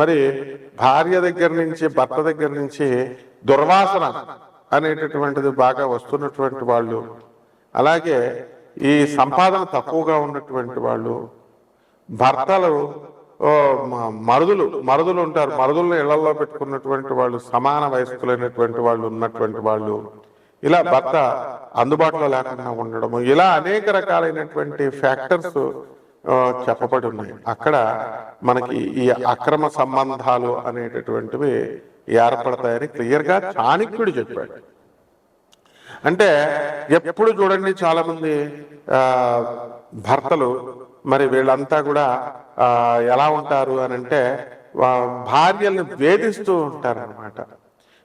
మరి భార్య దగ్గర నుంచి భర్త దగ్గర నుంచి దుర్వాసన అనేటటువంటిది బాగా వస్తున్నటువంటి వాళ్ళు. అలాగే ఈ సంపాదన తక్కువగా ఉన్నటువంటి వాళ్ళు భర్తలు మరుదులు మరుదులు ఉంటారు. మరుదులను ఇళ్ళలో పెట్టుకున్నటువంటి వాళ్ళు సమాన వయస్కులైనటువంటి వాళ్ళు ఉన్నటువంటి వాళ్ళు. ఇలా భర్త అందుబాటులో లేకుండా ఉండడము. ఇలా అనేక రకాలైనటువంటి ఫ్యాక్టర్స్ చెప్పబడి ఉన్నాయి అక్కడ మనకి ఈ అక్రమ సంబంధాలు అనేటటువంటివి ఏర్పడతాయని క్లియర్గా చాణక్యుడు చెప్పాడు. అంటే ఎప్పుడు చూడండి చాలా మంది ఆ, భర్తలు మరి వీళ్ళంతా కూడా ఆ, ఎలా ఉంటారు అని అంటే భార్యల్ని వేధిస్తూ ఉంటారు అనమాట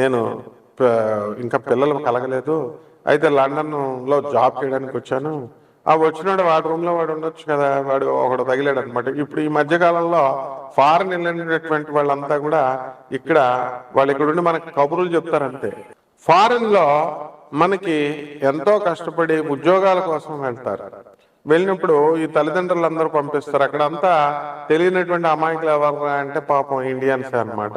నేను ఇంకా పిల్లలు కలగలేదు. అయితే లండన్లో జాబ్ చేయడానికి వచ్చాను. ఆ వచ్చినాడు వాడి రూమ్లో వాడు ఉండొచ్చు కదా వాడు ఒకడు తగిలాడు అనమాట ఇప్పుడు ఈ మధ్యకాలంలో ఫారెన్ వెళ్ళినటువంటి వాళ్ళంతా కూడా ఇక్కడ వాళ్ళు ఇక్కడ ఉండి మనకి కబుర్లు చెప్తారంతే ఫారెన్లో మనకి ఎంతో కష్టపడి ఉద్యోగాల కోసం వెళ్తారు. వెళ్ళినప్పుడు ఈ తల్లిదండ్రులు అందరూ పంపిస్తారు. అక్కడ అంతా తెలియనటువంటి అమాయకులు ఎవరు అంటే పాపం ఇండియన్సే అన్నమాట.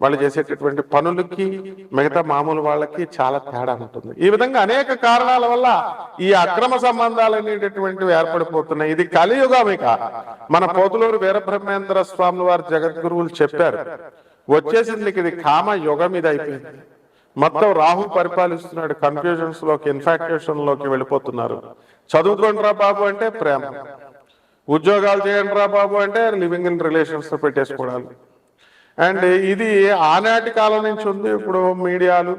వాళ్ళు చేసేటటువంటి పనులకి మిగతా మామూలు వాళ్ళకి చాలా తేడా ఉంటుంది. ఈ విధంగా అనేక కారణాల వల్ల ఈ అక్రమ సంబంధాలు అనేటటువంటివి ఏర్పడిపోతున్నాయి. ఇది కలియుగం ఇక మన పోతులూరు వీరబ్రహ్మేంద్ర స్వాముల వారు జగద్గురువులు చెప్పారు వచ్చేసింది ఇది కామ యుగం ఇది అయిపోయింది. మొత్తం రాహు పరిపాలిస్తున్నాడు కన్ఫ్యూజన్స్లోకి ఇన్ఫాక్టేషన్లోకి వెళ్ళిపోతున్నారు. చదువుకోండిరా బాబు అంటే ప్రేమ. ఉద్యోగాలు చేయండి రా బాబు అంటే లివింగ్ ఇన్ రిలేషన్స్ పెట్టేసుకోవడాలు. అండ్ ఇది ఆనాటి కాలం నుంచి ఉంది. ఇప్పుడు మీడియాలు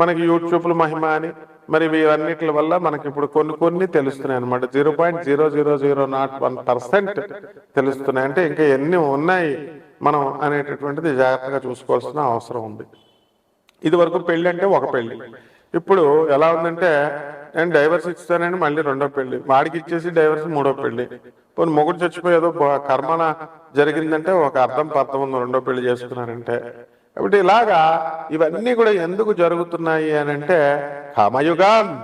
మనకి యూట్యూబ్లు మహిమ అని. మరి ఇవన్నిటి వల్ల మనకి ఇప్పుడు కొన్ని కొన్ని తెలుస్తున్నాయి అనమాట zero point zero zero zero not one percent తెలుస్తున్నాయి. అంటే ఇంకా ఎన్ని ఉన్నాయి మనం అనేటటువంటిది జాగ్రత్తగా చూసుకోవాల్సిన అవసరం ఉంది. ఇది వరకు పెళ్ళి అంటే ఒక పెళ్ళి ఇప్పుడు ఎలా ఉందంటే నేను డైవర్స్ ఇస్తానని మళ్ళీ రెండో పెళ్ళి వాడికి ఇచ్చేసి డైవర్స్ మూడో పెళ్ళి పోనీ మొగుడు చచ్చిపోయేదో బ- కర్మన జరిగిందంటే ఒక అర్థం పర్థం ఉంది రెండో పెళ్ళి చేసుకున్నారంటే. కాబట్టి ఇలాగా ఇవన్నీ కూడా ఎందుకు జరుగుతున్నాయి అని అంటే కామయుగం.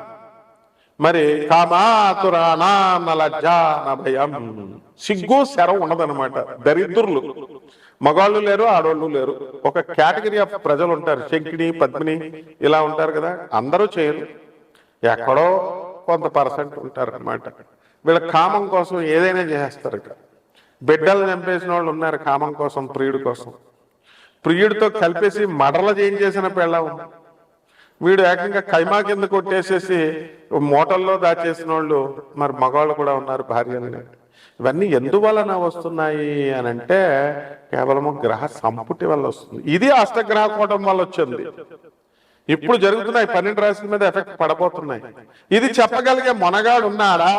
మరి కామాతురానా నలజ్జా భయం. సిగ్గు శరం ఉండదన్నమాట. దరిద్రులు. మగాళ్ళు లేరు ఆడవాళ్ళు లేరు. ఒక కేటగిరీ ఆఫ్ ప్రజలు ఉంటారు శంకిని పద్మిని ఇలా ఉంటారు కదా. అందరూ చేయరు. ఎక్కడో కొంత పర్సెంట్ ఉంటారనమాట వీళ్ళ కామం కోసం ఏదైనా చేసేస్తారు ఇక్కడ బిడ్డలు చంపేసిన వాళ్ళు ఉన్నారు కామం కోసం ప్రియుడి కోసం. ప్రియుడితో కలిపేసి మడల చేయించేసిన పెళ్ళం వీడు ఏకంగా కైమా కింద కొట్టేసేసి మూటల్లో దాచేసిన వాళ్ళు మరి మగవాళ్ళు కూడా ఉన్నారు భార్యలని. ఇవన్నీ ఎందువలన వస్తున్నాయి అని అంటే కేవలము గ్రహ సంపుటి వల్ల వస్తుంది. ఇది అష్టగ్రహ కూటం వల్ల వచ్చింది. ఇప్పుడు జరుగుతున్నాయి పన్నెండు రాశుల మీద ఎఫెక్ట్ పడబోతున్నాయి. ఇది చెప్పగలిగే మొనగాడు ఉన్నాడా?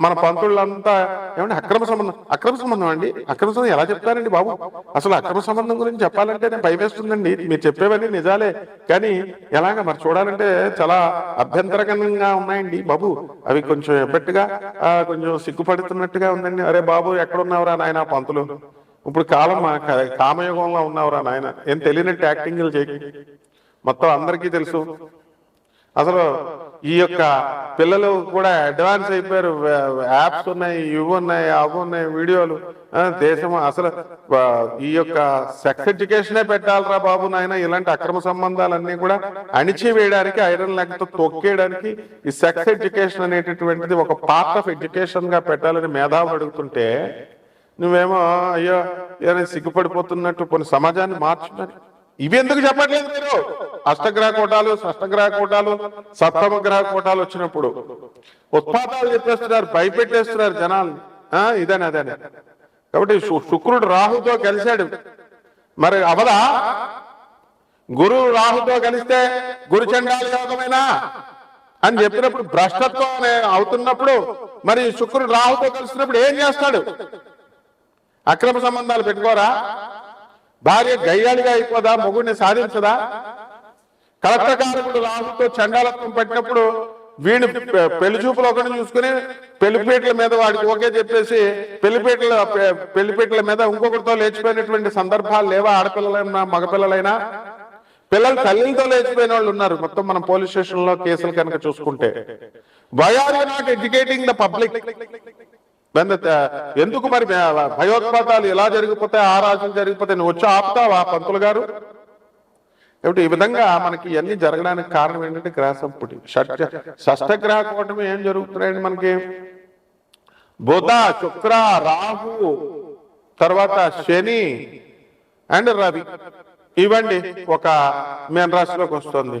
మన పంతుళ్ళంతా ఏమంటే అక్రమ సంబంధం అక్రమ సంబంధం అండి? అక్రమ సంబంధం ఎలా చెప్తారండి బాబు? అసలు అక్రమ సంబంధం గురించి చెప్పాలంటే నేను భయవేస్తుందండి మీరు చెప్పేవన్నీ నిజాలే. కానీ ఎలాగ మరి చూడాలంటే చాలా అభ్యంతరకరంగా ఉన్నాయండి బాబు. అవి కొంచెం ఎబ్బట్టుగా ఆ, కొంచెం సిగ్గుపడుతున్నట్టుగా ఉందండి. అరే బాబు ఎక్కడున్నావురా నాయన పంతులు? ఇప్పుడు కాలం కామయుగంలో ఉన్నావురా నాయన? ఏం తెలియనట్టు యాక్టింగ్లు చేయి. మొత్తం అందరికీ తెలుసు. అసలు ఈ యొక్క పిల్లలు కూడా అడ్వాన్స్ అయిపోయారు. యాప్స్ ఉన్నాయి ఇవి ఉన్నాయి అవి ఉన్నాయి వీడియోలు. దేశం అసలు ఈ యొక్క సెక్స్ ఎడ్యుకేషనే పెట్టాలరా బాబు నాయన. ఇలాంటి అక్రమ సంబంధాలన్నీ కూడా అణిచివేయడానికి ఐరన్ లెగ్తో తొక్కేయడానికి ఈ సెక్స్ ఎడ్యుకేషన్ అనేటటువంటిది ఒక పార్ట్ ఆఫ్ ఎడ్యుకేషన్గా పెట్టాలని మేధావులు అడుగుతుంటే నువ్వేమో అయ్యో ఏదైనా సిగ్గుపడిపోతున్నట్టు కొన్ని సమాజాన్ని మార్చుమని ఇవి ఎందుకు చెప్పట్లేదు మీరు? అష్టగ్రహ కోటాలు షష్టగ్రహ కోటాలు సప్తమ గ్రహ కోటాలు వచ్చినప్పుడు. ఉత్పాదాలు చెప్పేస్తున్నారు భయపెట్టేస్తున్నారు జనాలు. ఆ ఇదని అదని. కాబట్టి శుక్రుడు రాహుతో కలిశాడు. మరి అవదా? గురువు రాహుతో కలిస్తే గురు చండాలి యోగమైనా? అని చెప్పినప్పుడు భ్రష్టత్వం అనే అవుతున్నప్పుడు మరి శుక్రుడు రాహుతో కలిసినప్పుడు ఏం చేస్తాడు? అక్రమ సంబంధాలు పెట్టుకోరా? భార్య గయ్యాళిగా అయిపోదా? మొగుడిని సాధించదా? కలెక్టకారకుడు రాహుతో చండాలత్వం పెట్టినప్పుడు వీడిని పెళ్ళి చూపులు ఒకటి చూసుకుని పెళ్ళిపేటల మీద వాడికి ఓకే చెప్పేసి పెళ్ళిపేటల పె- పెళ్ళిపేటల మీద ఇంకొకరితో లేచిపోయినటువంటి సందర్భాలు లేవా? ఆడపిల్లలైనా మగపిల్లలైనా? పిల్లలు తల్లితో లేచిపోయిన వాళ్ళు ఉన్నారు. మొత్తం మనం పోలీస్ స్టేషన్లో కేసులు కనుక చూసుకుంటే. Why are not educating the public? ఎందుకు మరి భయోత్పాతాలు ఎలా జరిగిపోతాయి? ఆ రాజులు జరిగిపోతాయి నువ్వు వచ్చి ఆపుతావా పంతులు గారు? కాబట్టి ఈ విధంగా మనకి ఇవన్నీ జరగడానికి కారణం ఏంటంటే గ్రహ సంపుటి షష్ఠ షష్ఠగ్రహ కూటమి ఏం జరుగుతున్నాయండి మనకి? బుధ శుక్ర రాహు తర్వాత శని అండ్ రవి. ఇవ్వండి ఒక మేన్ రాశిలోకి వస్తుంది.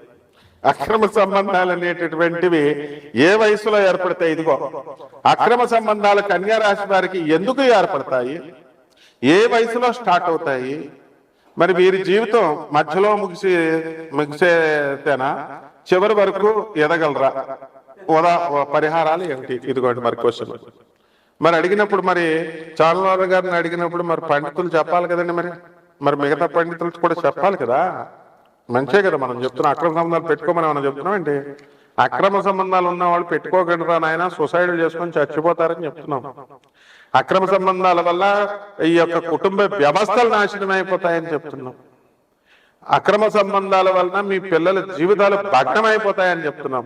అక్రమ సంబంధాలు అనేటటువంటివి ఏ వయసులో ఏర్పడతాయి ఇదిగో అక్రమ సంబంధాలు కన్యా రాశి వారికి ఎందుకు ఏర్పడతాయి? ఏ వయసులో స్టార్ట్ అవుతాయి? మరి వీరి జీవితం మధ్యలో ముగిసి ముగిసేతేనా? చివరి వరకు ఎదగలరా? ఉదా పరిహారాలు ఏమిటి? ఇదిగోండి మరి క్వశ్చన్ మరి అడిగినప్పుడు మరి చాలవారు గారిని అడిగినప్పుడు మరి పండితులు చెప్పాలి కదండి మరి. మరి మిగతా పండితులు కూడా చెప్పాలి కదా. మంచే కదా మనం చెప్తున్నాం. అక్రమ సంబంధాలు పెట్టుకోమని మనం చెప్తున్నాం ఏంటి? అక్రమ సంబంధాలు ఉన్న వాళ్ళు పెట్టుకోకండి రా నాయన? సొసైడ్ చేసుకొని చచ్చిపోతారని చెప్తున్నాం. అక్రమ సంబంధాల వల్ల ఈ యొక్క కుటుంబ వ్యవస్థలు నాశనం అయిపోతాయని చెప్తున్నాం. అక్రమ సంబంధాల వలన మీ పిల్లల జీవితాలు భగ్నం అయిపోతాయని చెప్తున్నాం.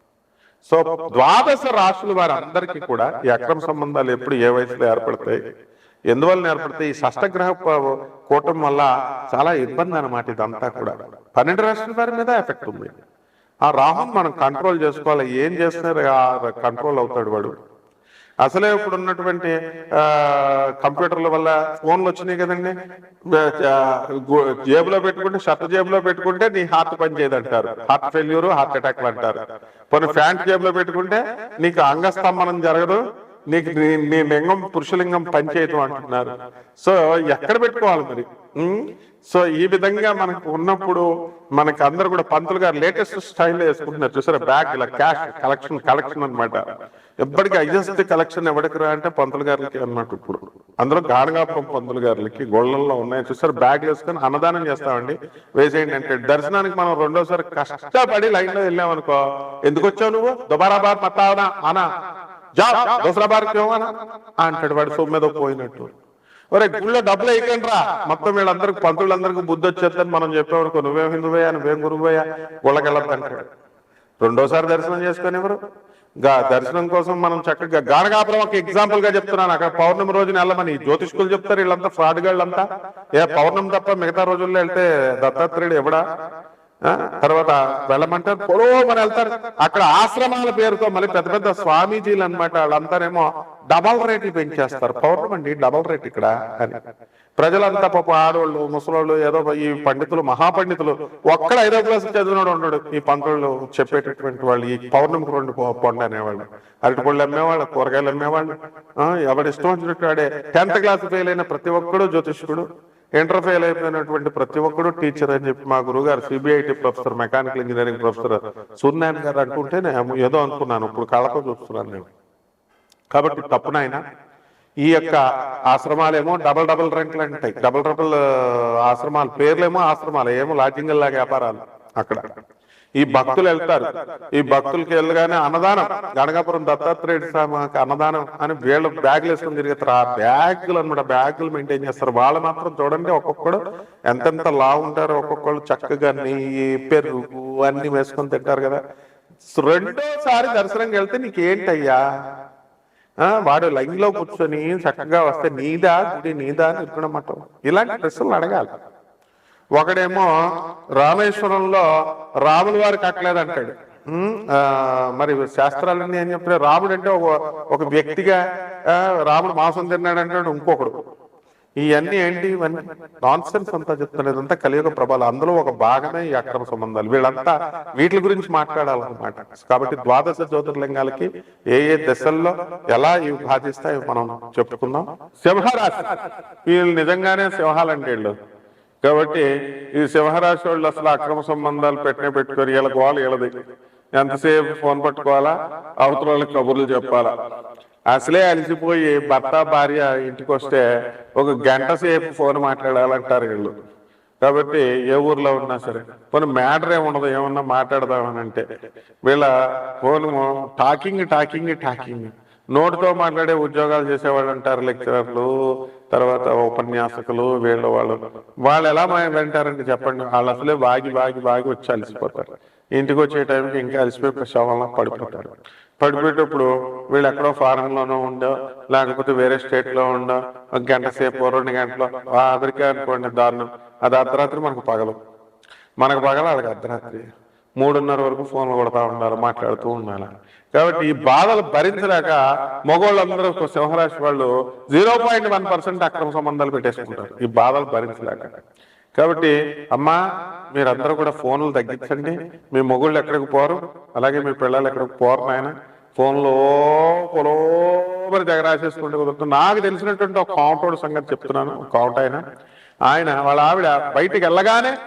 సో ద్వాదశ రాశుల వారందరికీ కూడా ఈ అక్రమ సంబంధాలు ఎప్పుడు ఏ వయసులో ఏర్పడతాయి? ఎందువల్ల ఏర్పడతాయి? ఈ షష్టగ్రహ కూటం వల్ల చాలా ఇబ్బంది అనమాట ఇదంతా కూడా. పన్నెండు రాశుల వారి మీద ఎఫెక్ట్ ఉంది. ఆ రాహుని మనం కంట్రోల్ చేసుకోవాలి. ఏం చేస్తున్నారు ఆ కంట్రోల్ అవుతాడు వాడు. అసలే ఇప్పుడు ఉన్నటువంటి ఆ, కంప్యూటర్ల వల్ల ఫోన్లు వచ్చినాయి కదండి. జేబులో పెట్టుకుంటే షర్ట్ జేబులో పెట్టుకుంటే నీ హార్ట్ పని చేయదంటారు. హార్ట్ ఫెయిల్యూర్ హార్ట్ అటాక్లు అంటారు. కొన్ని ప్యాంట్ జేబులో పెట్టుకుంటే నీకు అంగస్తంభనం జరగదు. నీకు నీ- నీ లింగం పురుషలింగం పనిచేయటం అంటున్నారు. సో ఎక్కడ పెట్టుకోవాలి మరి? సో ఈ విధంగా మనకు ఉన్నప్పుడు మనకి అందరు కూడా పంతులు గారు లేటెస్ట్ స్టైల్లో వేసుకుంటున్నారు. చూసారా? బ్యాగ్ ఇలా క్యాష్ కలెక్షన్ కలెక్షన్ అన్నమాట. ఎప్పటికీ హైయెస్ట్ కలెక్షన్ ఎవరికి రా అంటే పంతులు గారికి అన్నమాట ఇప్పుడు. అందులో గానగాపురం పంతులు గారికి గోళ్ళల్లో ఉన్నాయి. చూసారు? బ్యాగ్ వేసుకొని అన్నదానం చేస్తామండి. వేసేయండి అంటే దర్శనానికి మనం రెండోసారి కష్టపడి లైన్లో వెళ్ళాం అనుకో ఎందుకు వచ్చావు నువ్వు? దుబారా బార్ మతావనా అనా? జాబ్ దసరా బార్ అంటాడు వాడు సొమ్మెదో పోయినట్టు. ఒరే గుళ్ళో డబ్బులు వేయకండి రా మొత్తం వీళ్ళందరికి పంతులందరికీ బుద్ధి వచ్చేద్దని మనం చెప్పేవాడుకో నువ్వేం హిందువయ్యా నువ్వేం గురువయ్యా గుళ్ళకి అంటాడు. రెండోసారి దర్శనం చేసుకొని ఎవరు? దర్శనం కోసం మనం చక్కగా గానగాపురం ఒక ఎగ్జాంపుల్గా చెప్తున్నాను. అక్కడ పౌర్ణమి రోజున వెళ్ళమని జ్యోతిష్కులు చెప్తారు. వీళ్ళంతా ఫ్రాడ్ గాళ్ళంతా ఏ పౌర్ణమి తప్ప మిగతా రోజుల్లో వెళ్తే దత్తాత్రేయుడు ఎవడా? తర్వాత వెళ్ళమంటారు పొడవమని వెళ్తారు. అక్కడ ఆశ్రమాల పేరుతో మళ్ళీ పెద్ద పెద్ద స్వామీజీలు అన్నమాట వాళ్ళంతానేమో డబల్ రేట్లు పెంచేస్తారు. పౌర్ణమండి డబల్ రేట్ ఇక్కడ అని. ప్రజలంతా పాప ఆడవాళ్ళు ముసలోళ్ళు ఏదో ఈ పండితులు మహాపండితులు ఒక్కడ ఐదో క్లాస్ చదివినాడు ఉన్నాడు ఈ పంతులు చెప్పేటటువంటి వాళ్ళు ఈ పౌర్ణమికి రెండు పండు అనేవాళ్ళు. అరటి పళ్ళు అమ్మేవాళ్ళు కూరగాయలు అమ్మేవాళ్ళు. ఆ, ఎవడి ఇష్టం వచ్చినట్టు వాడే టెన్త్ క్లాస్ ఫెయిల్ అయిన ప్రతి ఒక్కడు జ్యోతిష్కుడు. ఇంటర్ ఫెయిల్ అయిపోయినటువంటి ప్రతి ఒక్కడు టీచర్ అని చెప్పి మా గురుగారు CBIT professor mechanical engineering professor Suryanarayana గారు అంటుంటే నేను ఏదో అనుకున్నాను ఇప్పుడు కళ్ళతో చూస్తున్నాను నేను. కాబట్టి తప్పు నాయన. ఈ యొక్క ఆశ్రమాలేమో డబల్ డబల్ రెంట్లు అంటాయి. డబల్ డబల్ ఆశ్రమాలు పేర్లేమో ఆశ్రమాలు ఏమో లాడ్జింగ్ లాగా వ్యాపారాలు అక్కడ. ఈ భక్తులు వెళ్తారు. ఈ భక్తులకి వెళ్ళగానే అన్నదానం. గణగాపురం దత్తాత్రేయుడు స్వామికి అన్నదానం అని వీళ్ళు బ్యాగులు వేసుకుని తిరుగుతారు ఆ బ్యాగులు అనమాట బ్యాగులు మెయింటైన్ చేస్తారు. వాళ్ళు మాత్రం చూడండి ఒక్కొక్కడు ఎంతెంత లా ఉంటారు ఒక్కొక్కళ్ళు చక్కగా నెయ్యి పెరుగు అన్ని వేసుకొని తింటారు కదా. రెండోసారి దర్శనంకి వెళ్తే నీకేంటయ్యా? వాడు లైన్లో కూర్చొని చక్కగా వస్తే నీదా గుడి నీదా అని ఇరుకునమాట ఇలాంటి ప్రశ్నలు అడగాలి. ఒకడేమో రామేశ్వరంలో రాముల వారు కట్టలేదంటాడు మరి శాస్త్రాలన్నీ ఏం చెప్పిన రాముడు అంటే ఒక వ్యక్తిగా రాముడు మాంసం తిన్నాడు అంటాడు ఇంకొకడు. ఇవన్నీ ఏంటి? ఇవన్నీ నాన్ సెన్స్ అంతా చెప్తాను ఇదంతా కలియుగ ప్రభావం. అందులో ఒక భాగమే ఈ అక్రమ సంబంధాలు. వీళ్ళంతా వీటి గురించి మాట్లాడాలన్నమాట. కాబట్టి ద్వాదశ జ్యోతిర్లింగాలకి ఏ ఏ దశల్లో ఎలా ఇవి బాధిస్తాయో మనం చెప్పుకుందాం. సింహరాశి. వీళ్ళు నిజంగానే సింహాలంటే వీళ్ళు. కాబట్టి ఈ సింహరాశి వాళ్ళు అసలు అక్రమ సంబంధాలు పెట్టినే పెట్టుకొని వీళ్ళ గోల వీళ్ళది. ఎంతసేపు ఫోన్ పట్టుకోవాలా? అవతల వాళ్ళకి కబుర్లు చెప్పాలా? అసలే అలిసిపోయి భర్త భార్య ఇంటికి వస్తే ఒక గంట సేపు ఫోన్ మాట్లాడాలంటారు వీళ్ళు. కాబట్టి ఏ ఊర్లో ఉన్నా సరే. కొన్ని మ్యాటర్ ఏముండదు? ఏమన్నా మాట్లాడదామని అంటే వీళ్ళ ఫోన్ టాకింగ్ టాకింగ్ టాకింగ్. నోటితో మాట్లాడే ఉద్యోగాలు చేసేవాళ్ళు అంటారు లెక్చరర్లు. తర్వాత ఉపన్యాసకులు వీళ్ళ వాళ్ళు వాళ్ళు ఎలా మా- వింటారంటే చెప్పండి. వాళ్ళు అసలే బాగి బాగి బాగి వచ్చి అలసిపోతారు. ఇంటికి వచ్చే టైంకి ఇంకా అలసిపోయి శవంలో పడిపోతారు. పడిపోయేటప్పుడు వీళ్ళు ఎక్కడో ఫారెన్లోనో ఉండో లేకపోతే వేరే స్టేట్లో ఉండో ఒక గంట సేపు రెండు గంటలు ఆ అనుకోండి దారుణం. అది అర్ధరాత్రి మనకు పగలు. మనకు పగల వాళ్ళకి అర్ధరాత్రి. మూడున్నర వరకు ఫోన్లు కొడతా ఉండాలి మాట్లాడుతూ ఉండాలి. కాబట్టి ఈ బాధలు భరించలేక మగవాళ్ళందరూ సింహరాశి వాళ్ళు జీరో పాయింట్ వన్ పర్సెంట్ అక్రమ సంబంధాలు పెట్టేసుకుంటారు. ఈ బాధలు భరించలేక. కాబట్టి అమ్మా మీరందరూ కూడా ఫోన్లు తగ్గించండి. మీ మొగుళ్ళు ఎక్కడికి పోరు? అలాగే మీ పిల్లలు ఎక్కడికి పోరు నాయన? ఫోన్లో పొలోబరి జగరాసేసుకుంటే కుదురుతుంది నాకు తెలిసినటువంటి ఒక కాంటోడ్ సంగతి చెప్తున్నాను. ఒక కౌంట్ ఆయన ఆయన వాళ్ళ ఆవిడ బయటికి వెళ్ళగానే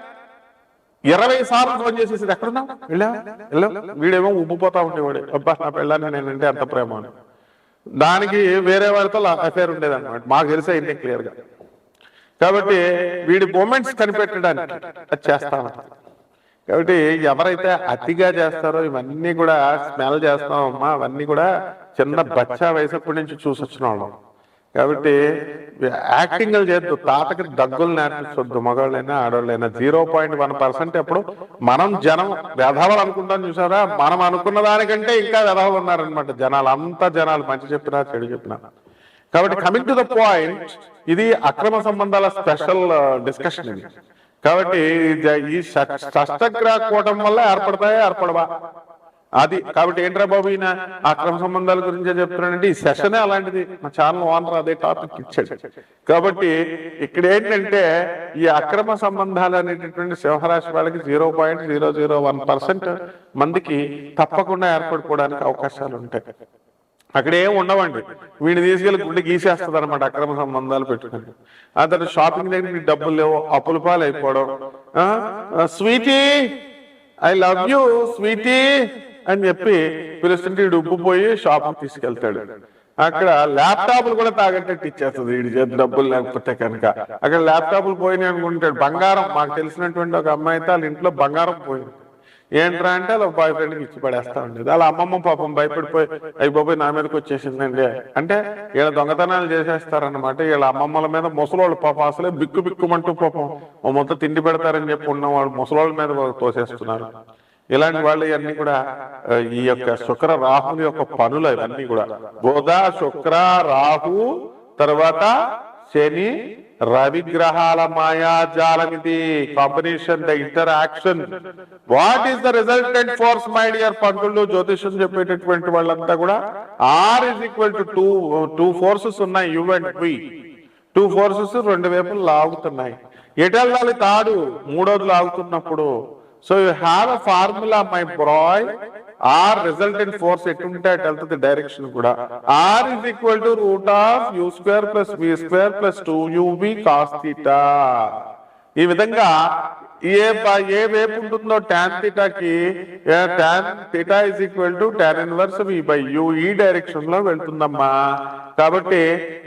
ఇరవై సార్లు ఫోన్ చేసేసి ఎక్కడున్నా వెళ్ళా వెళ్ళా వీడేమో ఉబ్బిపోతా ఉండేవాడు. అబ్బా నా పెళ్ళాన్ని నేనంటే అంత ప్రేమ అని. దానికి వేరే వారితో అఫేర్ ఉండేది అనమాట మాకు తెలిసే అయింది క్లియర్గా. కాబట్టి వీడి మూమెంట్స్ కనిపెట్టడానికి అది చేస్తా. కాబట్టి ఎవరైతే అతిగా చేస్తారో ఇవన్నీ కూడా స్మెల్ చేస్తామమ్మా అవన్నీ కూడా చిన్న బచ్చా వయసప్పటి నుంచి చూసొచ్చిన వాళ్ళం. కాబట్టి యాక్టింగ్ చేద్దు. తాతకి దగ్గులు నేర్పించొద్దు మగవాళ్ళైనా ఆడవాళ్ళైనా జీరో పాయింట్ వన్ పర్సెంట్ ఎప్పుడు మనం జనం వ్యధవలు అనుకుంటాం చూసారా? మనం అనుకున్న దానికంటే ఇంకా వ్యధవలు ఉన్నారనమాట జనాలు అంతా జనాలు మంచి చెప్పినా చెడు చెప్పినా. కాబట్టి కమింగ్ టు ద పాయింట్ ఇది అక్రమ సంబంధాల స్పెషల్ డిస్కషన్ uh, ఇది. కాబట్టి ఈ షష్టగ్రహ కూటం వల్ల ఏర్పడతాయా? ఏర్పడవా? అది కాబట్టి ఏంట్రా బాబు ఈయన అక్రమ సంబంధాల గురించే చెప్తున్నాడంటే ఈ సెషనే అలాంటిది. మా ఛానల్ ఓనర్ అదే టాపిక్ ఇచ్చాడు. కాబట్టి ఇక్కడ ఏంటంటే ఈ అక్రమ సంబంధాలు అనేటటువంటి సింహరాశి వాళ్ళకి zero point zero zero one percent మందికి తప్పకుండా ఏర్పడిపోవడానికి అవకాశాలు ఉంటాయి. అక్కడ ఏం ఉండవండి. వీడిని తీసుకెళ్ళి గుండె గీసేస్తుంది అనమాట అక్రమ సంబంధాలు పెట్టుకుని అతను షాపింగ్ దగ్గర డబ్బులు లేవు అప్పుల పాలు అయిపోవడం sweetie I love you sweetie. అని చెప్పి పిలుస్తుంటే వీడు ఉబ్బిపోయి షాపింగ్ తీసుకెళ్తాడు. అక్కడ ల్యాప్టాప్లు కూడా తాగట్టేట్టు ఇచ్చేస్తుంది వీడి చేతి డబ్బులు లేకపోతే కనుక. అక్కడ ల్యాప్టాప్లు పోయినాయి అనుకుంటాడు. బంగారం మాకు తెలిసినటువంటి ఒక అమ్మాయి అయితే వాళ్ళ ఇంట్లో బంగారం పోయింది. ఏంట్రా అంటే ఒక బాయ్ ఫ్రెండ్కి ఇచ్చి పడేస్తా ఉండేది. వాళ్ళ అమ్మమ్మ పాపం భయపడిపోయి అయ్యి బాబాయ్ నా మీదకి వచ్చేసిందండి. అంటే వీళ్ళ దొంగతనాలు చేసేస్తారనమాట వీళ్ళ అమ్మమ్మల మీద ముసలోళ్ళు పాపం అసలే బిక్కు బిక్కుమంటూ పాపం. ఓ మొత్తం తిండి పెడతారని చెప్పి ఉన్నవాళ్ళు ముసలోళ్ళ మీద వాళ్ళు తోసేస్తున్నారు. ఇలాంటి వాళ్ళు ఇవన్నీ కూడా ఈ యొక్క శుక్ర రాహుల యొక్క పనులు ఇవన్నీ కూడా. బుధ శుక్ర రాహు తర్వాత శని రవి గ్రహాల మాయాజాలం ఇది combination the interaction what is the resultant force my dear పంతులు? జ్యోతిషం చెప్పేటటువంటి వాళ్ళంతా కూడా R is equal to two two forces ఉన్నాయి U and V two forces రెండు వైపులు లాగుతున్నాయి. ఎటు తాడు? మూడోది లాగుతున్నప్పుడు so you have a formula my boy R resultant force ఎటుంటే అటు వెళ్తుంది డైరెక్షన్ కూడా. R is equal to root of U square plus V square plus two UV cos theta ఈ విధంగా ఏ ఏ వైపు ఉంటుందో tan థీటాకి tan theta is equal to tan inverse V by U ఈ డైరెక్షన్లో వెళ్తుందమ్మా. కాబట్టి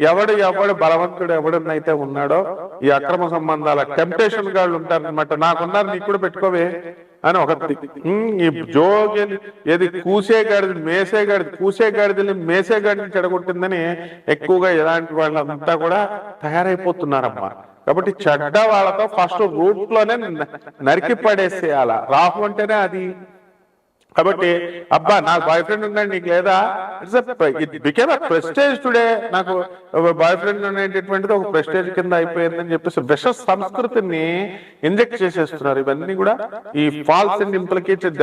ఎవడు ఎవడు బలవంతుడు ఎవడనైతే ఉన్నాడో ఈ అక్రమ సంబంధాల టెంప్టేషన్ గాళ్ళు ఉంటారనమాట నాకున్నారు నీకు కూడా పెట్టుకోవే అని ఒక ఈ జోగి ఏది కూసే గాడిది మేసే గాడిది కూసే గాడిదని మేసే గాడిని చెడగొట్టిందని ఎక్కువగా ఇలాంటి వాళ్ళంతా కూడా తయారైపోతున్నారమ్మా. కాబట్టి చెడ్డ వాళ్ళతో ఫస్ట్ రూట్లోనే నరికి పడేసేయాల రాహు అంటేనే అది. కాబట్టి అబ్బా నాకు బాయ్ ఫ్రెండ్ ఉన్నాడు నీకు లేదా? ఇట్ బికేమ్ ప్రెస్టేజ్ టుడే నాకు బాయ్ ఫ్రెండ్ అనేటటువంటిది ఒక ప్రెస్టేజ్ కింద అయిపోయిందని చెప్పేసి విష సంస్కృతిని ఇంజెక్ట్ చేసేస్తున్నారు. ఇవన్నీ కూడా ఈ ఫాల్స్ అండ్ ఇంప్లికేటెడ్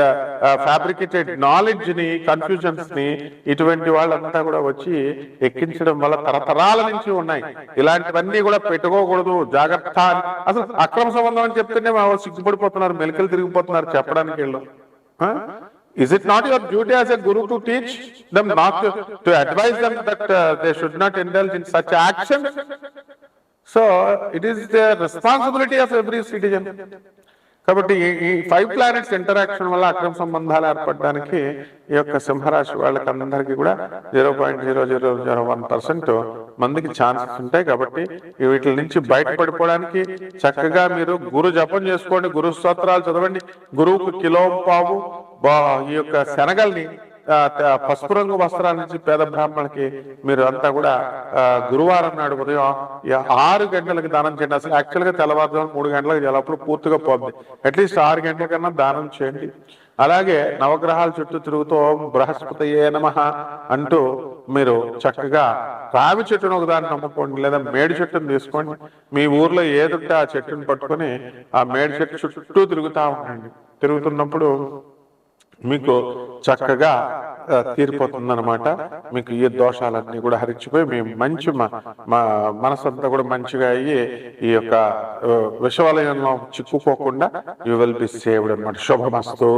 ఫ్యాబ్రికేటెడ్ నాలెడ్జ్ని కన్ఫ్యూజన్స్ని ఇటువంటి వాళ్ళంతా కూడా వచ్చి ఎక్కించడం వల్ల తరతరాల నుంచి ఉన్నాయి. ఇలాంటివన్నీ కూడా పెట్టుకోకూడదు. జాగ్రత్త. అసలు అక్రమ సంబంధం అని చెప్తేనే మా వాళ్ళు సిగ్గుపడిపోతున్నారు మెలికలు తిరిగిపోతున్నారు చెప్పడానికి వీళ్ళు. Is it not your duty as a guru to teach them not to, to advise them that uh, they should not indulge in such actions? So it is the responsibility of every citizen. కాబట్టి ఈ- five planets interaction వల్ల అక్రమ సంబంధాలు ఏర్పడడానికి ఈ యొక్క సింహరాశి వాళ్ళకి అందరికీ కూడా zero point zero zero zero one percent మందికి ఛాన్సెస్ ఉంటాయి కాబట్టి వీటి నుంచి బయటపడిపోవడానికి చక్కగా మీరు గురు జపం చేసుకోండి గురు స్తోత్రాలు చదవండి గురువుకు కిలో పావు ఈ యొక్క శనగల్ని పసుపు రంగు వస్త్రాల నుంచి పేద బ్రాహ్మణులకి మీరు అంతా కూడా గురువారం నాడు ఉదయం ఆరు గంటలకు దానం చేయండి. అసలు యాక్చువల్గా తెల్లవారుజాము మూడు గంటలకు చేయాలప్పుడు పూర్తిగా పోద్ది. అట్లీస్ట్ ఆరు గంటల కన్నా దానం చేయండి. అలాగే నవగ్రహాల చుట్టూ తిరుగుతూ బృహస్పతి బృహస్పతయే నమ అంటూ మీరు చక్కగా రావి చెట్టును ఒకదాన్ని నమ్ముకోండి లేదా మేడి చెట్టును తీసుకోండి. మీ ఊర్లో ఏదుంటే ఆ చెట్టును పట్టుకొని ఆ మేడి చెట్టు చుట్టూ తిరుగుతా ఉండండి. తిరుగుతున్నప్పుడు మీకు చక్కగా తీరిపోతుందనమాట మీకు ఈ దోషాలన్నీ కూడా హరించిపోయి మీ మంచి మా మనసంతా కూడా మంచిగా అయ్యి ఈ యొక్క ఆ, చిక్కుకోకుండా యూ విల్ బి సేవ్డ్ అనమాట శుభమస్తు.